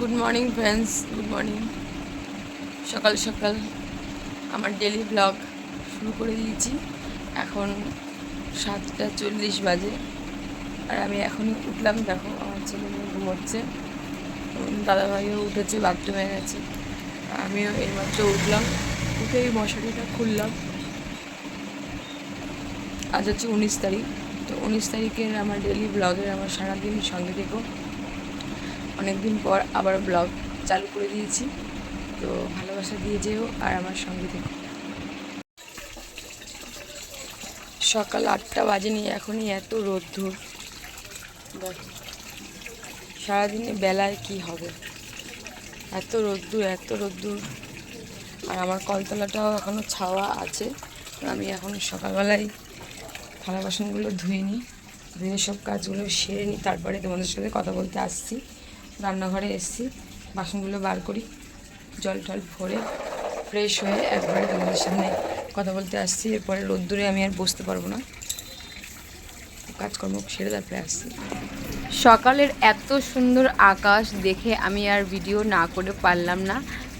Good morning friends good morning সকাল সকাল আমার ডেলি ব্লগ শুরু করে দিয়েছি। এখন সাতটা চল্লিশ বাজে। আর আমি এখনই উঠলাম। দেখো, আমার ছেলে মেয়ে ঘুমোচ্ছে। দাদাভাইও উঠেছে, বাথরুমে গেছে। আমিও এইমাত্র উঠলাম। উঠে এই মশারিটা খুললাম। আজ হচ্ছে উনিশ তারিখ। তো উনিশ তারিখের আমার ডেলি ব্লগের আমার সারাদিন সঙ্গে থেকো অনেকদিন পর আবার ব্লগ চালু করে দিয়েছি। তো ভালোবাসা দিয়ে যেও আর আমার সঙ্গে থেকো। সকাল আটটা বাজেনি, এখনই এত রোদ্দুর। সারাদিনে বেলায় কি হবে? এত রোদ্দুর এত রোদ্দুর। আর আমার কলতলাটাও এখনও ছাওয়া আছে। আমি এখন সকালবেলায় থালা বাসনগুলো ধুয়ে নিই, ধুয়ে সব কাজগুলো সেরে নিই, তারপরে তোমাদের সাথে কথা বলতে আসছি। রান্নাঘরে এসছি। বাসনগুলো বার করি। জল টল ভরে ফ্রেশ হয়ে একবারে তোমাদের সামনে কথা বলতে আসছি। এরপরে রোদ্দুরে আমি আর বসতে পারব না। কাজকর্ম সেরে তারপরে আসছি। সকালের এত সুন্দর আকাশ দেখে আমি আর ভিডিও না করে পারলাম না।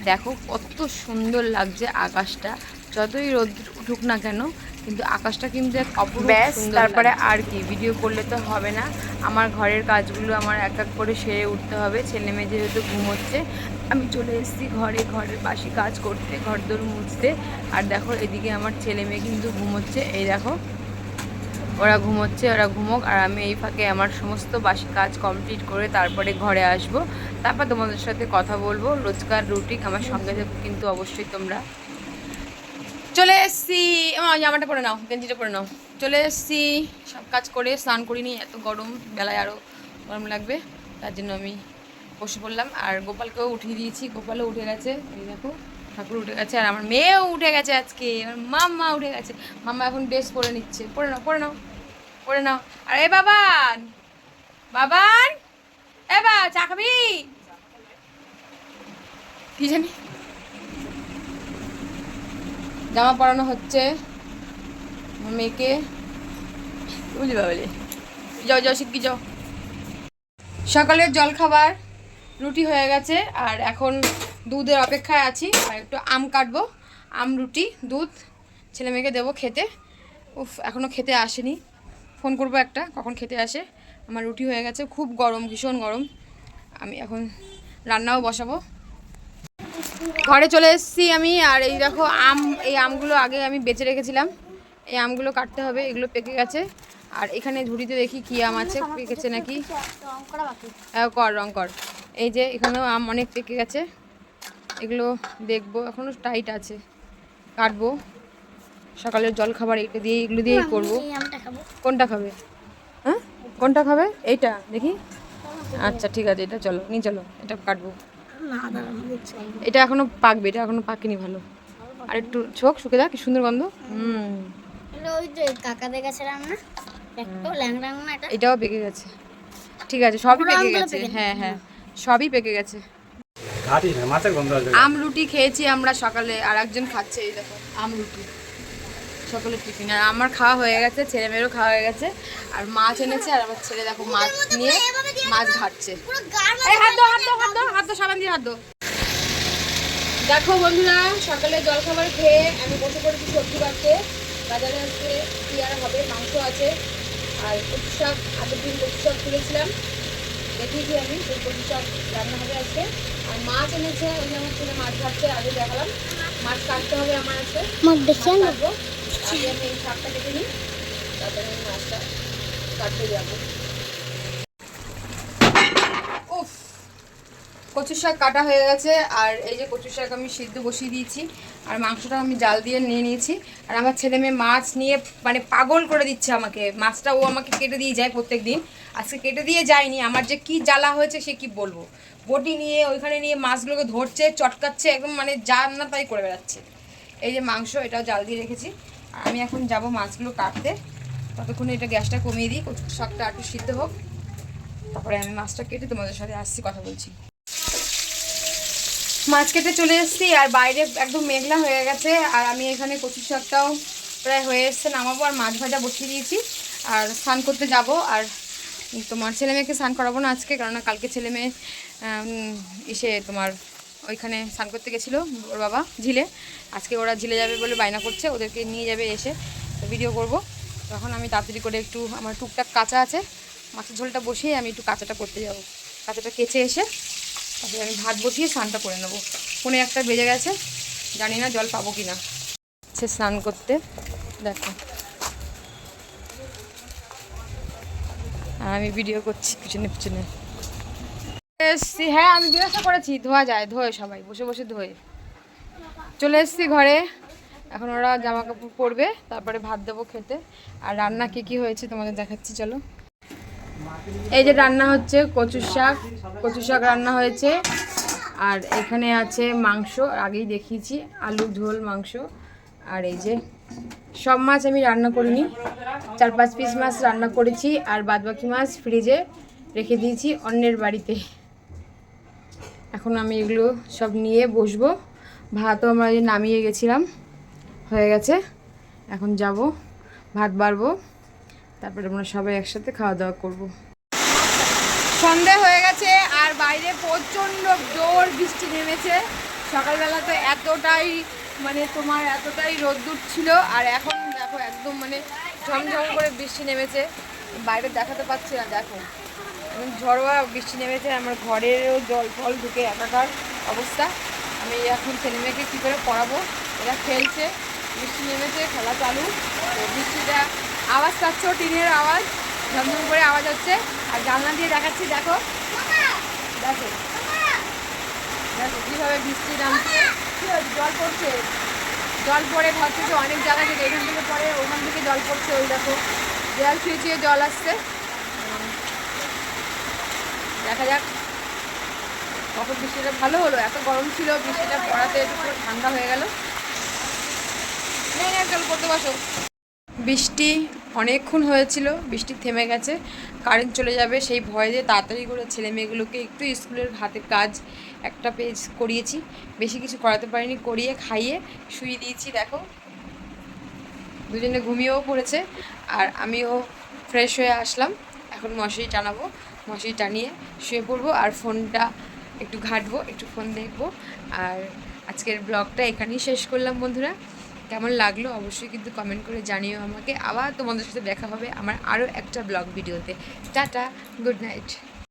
দেখো কত সুন্দর লাগছে আকাশটা। যতই রোদ উঠুক না কেন কিন্তু আকাশটা কিন্তু এক অপূর্ব তারপরে আর কি ভিডিও করলে তো হবে না। আমার ঘরের কাজগুলো আমার এক এক করে সেরে উঠতে হবে। ছেলে মেয়ে যেহেতু ঘুমোচ্ছে আমি চলে এসেছি ঘরে ঘরের বাসি কাজ করতে ঘর দোর মুছতে। আর দেখো এদিকে আমার ছেলে মেয়ে কিন্তু ঘুমোচ্ছে। এই দেখো ওরা ঘুমোচ্ছে ওরা ঘুমোক। আর আমি এই ফাঁকে আমার সমস্ত বাসি কাজ কমপ্লিট করে তারপরে ঘরে আসব। তারপর তোমাদের সাথে কথা বলব। রোজকার রুটিন আমার সঙ্গে থেকো কিন্তু অবশ্যই তোমরা। চলে এসছি। জামাটা পরে নাও, গেঞ্জিটা পরে নাও। চলে এসছি। সব কাজ করে স্নান করিনি, এত গরম, বেলায় আরও গরম লাগবে, তার জন্য আমি বসে পড়লাম। আর গোপালকেও উঠিয়ে দিয়েছি, গোপালও উঠে গেছে। এই দেখো, ঠাকুর উঠে গেছে, আর আমার মেয়েও উঠে গেছে আজকে। আমার মাম্মা উঠে গেছে। মাম্মা এখন ড্রেস পরে নিচ্ছে। পরে নাও পরে নাও পরে নাও। আর এ বাবান বাবান, এ বা, চা খাবি? কি জানি। জামা পরানো হচ্ছে মেয়েকে। বুঝলি বাবলি? যাও যাও শিখবি যাও। সকালের জল খাবার রুটি হয়ে গেছে আর এখন দুধের অপেক্ষায় আছি আর একটু আম কাটবো। আম রুটি দুধ ছেলে মেয়েকে দেবো খেতে। উফ এখনও খেতে আসেনি। ফোন করব একটা কখন খেতে আসে। আমার রুটি হয়ে গেছে খুব গরম ভীষণ গরম। আমি এখন রান্নাও বসাবো। ঘরে চলে এসেছি আমি আর এই দেখো আম এই আমগুলো আগে আমি বেঁচে রেখেছিলাম। এই আমগুলো কাটতে হবে এগুলো পেকে গেছে। আর এখানে ঝুড়িতে দেখি কি আম আছে পেকেছে নাকি? হ্যাঁ, কর রং কর। এই যে এখানেও আম অনেক পেকে গেছে। এগুলো দেখব এখনও টাইট আছে। কাটবো। সকালের জল খাবার এটা দিয়ে এগুলো দিয়েই করব। কোনটা খাবে? হ্যাঁ? কোনটা খাবে? এইটা দেখি। আচ্ছা ঠিক আছে এটা চলো নিয়ে চলো এটা কাটবো। এটা এখনও পাকবে এটা এখনও পাকেনি ভালো। আর একটু চোখ শুকে যাক কি সুন্দর গন্ধ। হুম। কাকাদের কাছে রান্না? একটু ল্যাংড়া এটা? এটাও পেকে গেছে। ঠিক আছে সবই পেকে গেছে। হ্যাঁ হ্যাঁ সবই পেকে গেছে। ঘাটি না মাছের গন্ধ আসবে। আম রুটি খেয়েছি আমরা সকালে আর একজন খাচ্ছে এই দেখো আম রুটি সকালের টিফিন। আর আমার খাওয়া হয়ে গেছে ছেলে মেয়েরও খাওয়া হয়ে গেছে। আর মাছ এনেছে আর আমার ছেলে দেখো মাছ নিয়ে মাছ ঘাটছে। হাত হাত দাও সাবান দিয়ে হাত দাও। দেখো বন্ধুরা সকালে জলখাবার খেয়ে আমি বসে পড়েছি সবজি কাটতে বাজারে আজকে পেয়ারা হবে মাংস আছে। আর কচু শাক আগের দিন কচু শাক তুলেছিলাম। দেখিয়েছি আমি সেই কচু শাক রান্না হবে আজকে। আর মাছ এনেছে ওই যে আমার ছেলে মাছ ভাবছে আগে দেখালাম। মাছ কাটতে হবে আমার দেখছেন মাছ কাটবো। আগে আমি এই শাকটা কেটে নিই তারপরে আমি মাছটা কাটতে যাব। উফ কচু শাক কাটা হয়ে গেছে আর এই যে কচু শাক আমি সিদ্ধ বসিয়ে দিয়েছি আর মাংসটা আমি জাল দিয়ে নিয়ে নিয়েছি। আর আমার ছেলে মেয়ে মাছ নিয়ে মানে পাগল করে দিচ্ছে আমাকে। মাছটা ও আমাকে কেটে দিয়ে যায় প্রত্যেক দিন আজকে কেটে দিয়ে যায়নি আমার যে কি জ্বালা হয়েছে সে কি বলব? বটি নিয়ে ওইখানে নিয়ে মাছগুলোকে ধরছে চটকাচ্ছে একদম মানে যা না তাই করে বেড়াচ্ছে। এই যে মাংস এটাও জাল দিয়ে রেখেছি। আমি এখন যাব মাছগুলো কাটতে। ততক্ষণে এটা গ্যাসটা কমিয়ে দিই শাকটা একটু সিদ্ধ হোক। তারপরে আমি মাছটা কেটে তোমাদের সাথে আসছি, কথা বলছি। মাছ কেটে চলে এসেছি, আর বাইরে একদম মেঘলা হয়ে গেছে, আর আমি এখানে কচু শাকটাও প্রায় হয়ে এসছে, নামাবো আর মাছ ভাজা বসিয়ে দিয়েছি। আর স্নান করতে যাব, আর তোমার ছেলে মেয়েকে স্নান করাবো না আজকে, কেননা কালকে ছেলে মেয়ে এসে তোমার ওইখানে স্নান করতে গেছিল ওর বাবা ঝিলে। আজকে ওরা ঝিলে যাবে বলে বায়না করছে, ওদেরকে নিয়ে যাবে এসে ভিডিও করব। তখন আমি তাড়াতাড়ি করে একটু আমার টুকটাক কাঁচা আছে, মাছের ঝোলটা বসিয়ে আমি একটু কাঁচাটা করতে যাব। কাঁচাটা কেচে এসে তারপরে আমি ভাত বসিয়ে স্নানটা করে নেব। ফোনে একটা বেজে গেছে, জানি না জল পাবো কি না সে স্নান করতে, দেখো। আমি ভিডিও করছি পিছনে পিছনে। এসছি। হ্যাঁ আমি ব্যবস্থা করেছি, ধোয়া যায়, ধোয় সবাই, বসে বসে ধোয়। চলে এসছি ঘরে। এখন ওরা জামা কাপড় পরবে, তারপরে ভাত দেবো খেতে। আর রান্না কী কী হয়েছে তোমাদের দেখাচ্ছি, চলো। এই যে রান্না হচ্ছে কচুর শাক কচুর শাক রান্না হয়েছে। আর এখানে আছে মাংস, আগেই দেখিয়েছি, আলু, ঝোল, মাংস। আর এই যে সব মাছ আমি রান্না করিনি। চার পাঁচ পিস মাছ রান্না করেছি, আর বাদবাকি মাছ ফ্রিজে রেখে দিয়েছি অন্যের বাড়িতে। এখন আমি এগুলো সব নিয়ে বসবো। ভাতও আমরা যে নামিয়ে গেছিলাম, হয়ে গেছে। এখন যাব, ভাত বাড়বো, তারপরে আমরা সবাই একসাথে খাওয়া দাওয়া করব। সন্ধে হয়ে গেছে, আর বাইরে প্রচণ্ড জোর বৃষ্টি নেমেছে। সকালবেলা তো এতটাই মানে তোমার এতটাই রোদ্দুর ছিল, আর এখন দেখো একদম মানে ঝমঝম করে বৃষ্টি নেমেছে। বাইরে দেখাতে পাচ্ছি না, দেখো। ঝড়োয়া বৃষ্টি নেমেছে, আমার ঘরেরও জল ফল ঢুকে একাকার অবস্থা। আমি এখন ছেলে মেয়েকে কী করে পড়াবো? এরা খেলছে, বৃষ্টি নেমেছে, খেলা চালু। তো বৃষ্টিটা আওয়াজ পাচ্ছ, টিনের আওয়াজ, ঝমঝম করে আওয়াজ হচ্ছে। আর জানলা দিয়ে দেখাচ্ছি, দেখো। দেখো। দেখো কীভাবে বৃষ্টি নামছে জল পড়ছে। জল পড়ে ঘর থেকে অনেক জায়গা থেকে এখান থেকে পড়ে, ওখান থেকে জল পড়ছে ওই দেখো। দেয়াল ছুঁয়ে ছুঁয়ে জল আসছে। দেখা যাক। কখন বৃষ্টিটা ভালো হলো, এত গরম ছিল, বৃষ্টিটা পড়াতে একটু ঠান্ডা হয়ে গেল। জল করতে বসো। বৃষ্টি অনেকক্ষণ হয়েছিল, বৃষ্টি থেমে গেছে কারেন্ট চলে যাবে, সেই ভয়ে দিয়ে তাড়াতাড়ি করে ছেলে মেয়েগুলোকে একটু স্কুলের হাতে কাজ একটা পেজ করিয়েছি, বেশি কিছু করাতে পারিনি, করিয়ে খাইয়ে শুয়ে দিয়েছি, দেখো। দুজনে ঘুমিয়েও পড়েছে, আর আমিও ফ্রেশ হয়ে আসলাম, এখন মশারি টানাবো। মশারি টানিয়ে শুয়ে পড়ব আর ফোনটা একটু ঘাঁটবো, একটু ফোন দেখব। আর আজকের ব্লগটা এখানেই শেষ করলাম বন্ধুরা। কেমন লাগল অবশ্যই কিন্তু কমেন্ট করে জানিও আমাকে। আবার তোমাদের সাথে দেখা হবে আমার আরও একটা ব্লগ ভিডিওতে। Tata good night